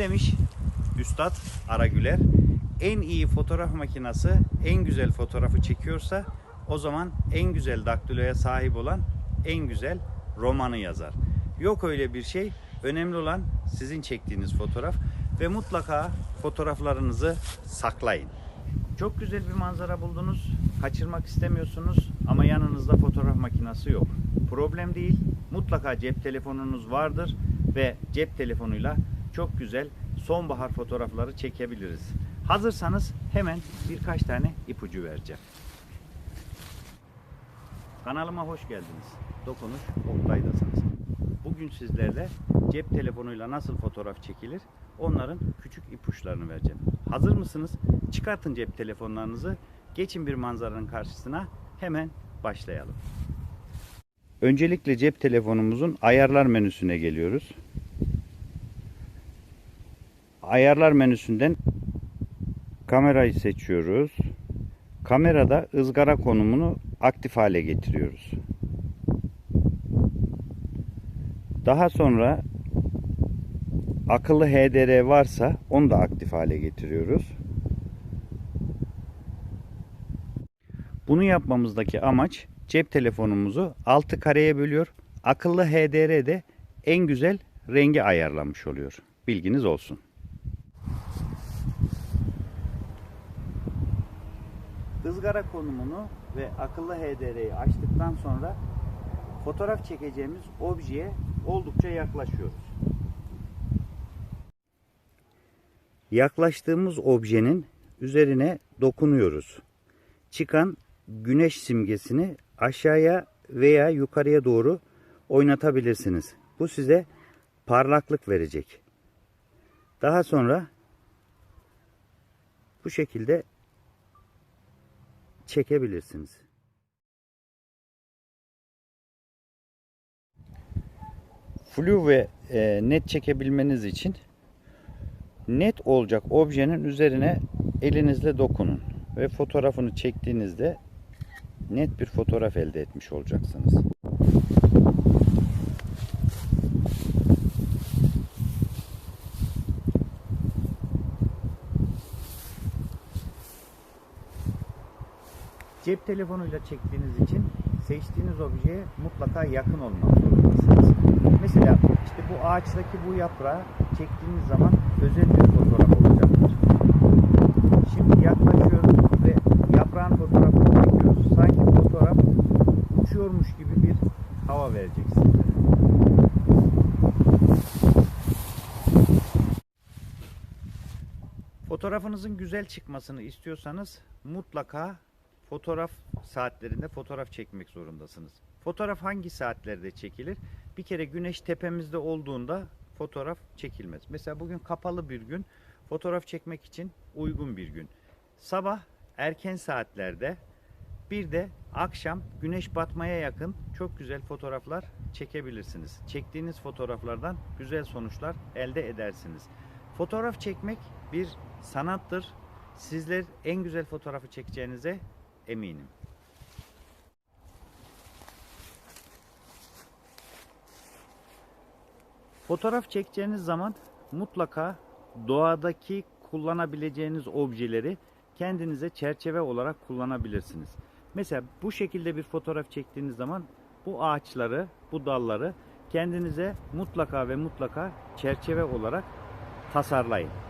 Demiş Üstad Aragüler? En iyi fotoğraf makinesi en güzel fotoğrafı çekiyorsa o zaman en güzel daktiloya sahip olan en güzel romanı yazar. Yok öyle bir şey. Önemli olan sizin çektiğiniz fotoğraf ve mutlaka fotoğraflarınızı saklayın. Çok güzel bir manzara buldunuz. Kaçırmak istemiyorsunuz ama yanınızda fotoğraf makinesi yok. Problem değil. Mutlaka cep telefonunuz vardır ve cep telefonuyla çok güzel sonbahar fotoğrafları çekebiliriz. Hazırsanız hemen birkaç tane ipucu vereceğim. Kanalıma hoş geldiniz. Dokunuş Oktay'dasınız. Bugün sizlerle cep telefonuyla nasıl fotoğraf çekilir onların küçük ipuçlarını vereceğim. Hazır mısınız? Çıkartın cep telefonlarınızı. Geçin bir manzaranın karşısına. Hemen başlayalım. Öncelikle cep telefonumuzun ayarlar menüsüne geliyoruz. Ayarlar menüsünden kamerayı seçiyoruz. Kamerada ızgara konumunu aktif hale getiriyoruz. Daha sonra akıllı HDR varsa onu da aktif hale getiriyoruz. Bunu yapmamızdaki amaç cep telefonumuzu 6 kareye bölüyor. Akıllı HDR de en güzel rengi ayarlamış oluyor. Bilginiz olsun. Izgara konumunu ve akıllı HDR'yi açtıktan sonra fotoğraf çekeceğimiz objeye oldukça yaklaşıyoruz. Yaklaştığımız objenin üzerine dokunuyoruz. Çıkan güneş simgesini aşağıya veya yukarıya doğru oynatabilirsiniz. Bu size parlaklık verecek. Daha sonra bu şekilde çekebilirsiniz. Flu ve e, net çekebilmeniz için net olacak objenin üzerine elinizle dokunun ve fotoğrafını çektiğinizde net bir fotoğraf elde etmiş olacaksınız. Cep telefonuyla çektiğiniz için seçtiğiniz objeye mutlaka yakın olmak zorundasınız. Mesela işte bu ağaçtaki bu yaprağı çektiğiniz zaman özel bir fotoğraf olacaktır. Şimdi yaklaşıyoruz ve yaprağın fotoğrafını çekiyoruz. Sanki fotoğraf uçuyormuş gibi bir hava verecek size. Fotoğrafınızın güzel çıkmasını istiyorsanız mutlaka fotoğraf saatlerinde fotoğraf çekmek zorundasınız. Fotoğraf hangi saatlerde çekilir? Bir kere güneş tepemizde olduğunda fotoğraf çekilmez. Mesela bugün kapalı bir gün fotoğraf çekmek için uygun bir gün. Sabah erken saatlerde bir de akşam güneş batmaya yakın çok güzel fotoğraflar çekebilirsiniz. Çektiğiniz fotoğraflardan güzel sonuçlar elde edersiniz. Fotoğraf çekmek bir sanattır. Sizler en güzel fotoğrafı çekeceğinize eminim. Fotoğraf çekeceğiniz zaman mutlaka doğadaki kullanabileceğiniz objeleri kendinize çerçeve olarak kullanabilirsiniz. Mesela bu şekilde bir fotoğraf çektiğiniz zaman bu ağaçları, bu dalları kendinize mutlaka ve mutlaka çerçeve olarak tasarlayın.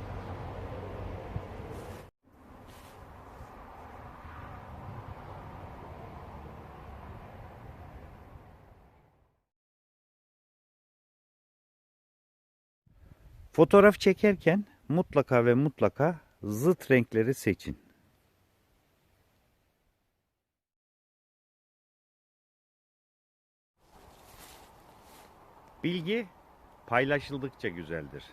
Fotoğraf çekerken mutlaka ve mutlaka zıt renkleri seçin. Bilgi paylaşıldıkça güzeldir.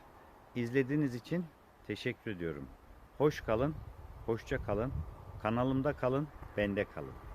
İzlediğiniz için teşekkür ediyorum. Hoş kalın, hoşça kalın. Kanalımda kalın, bende kalın.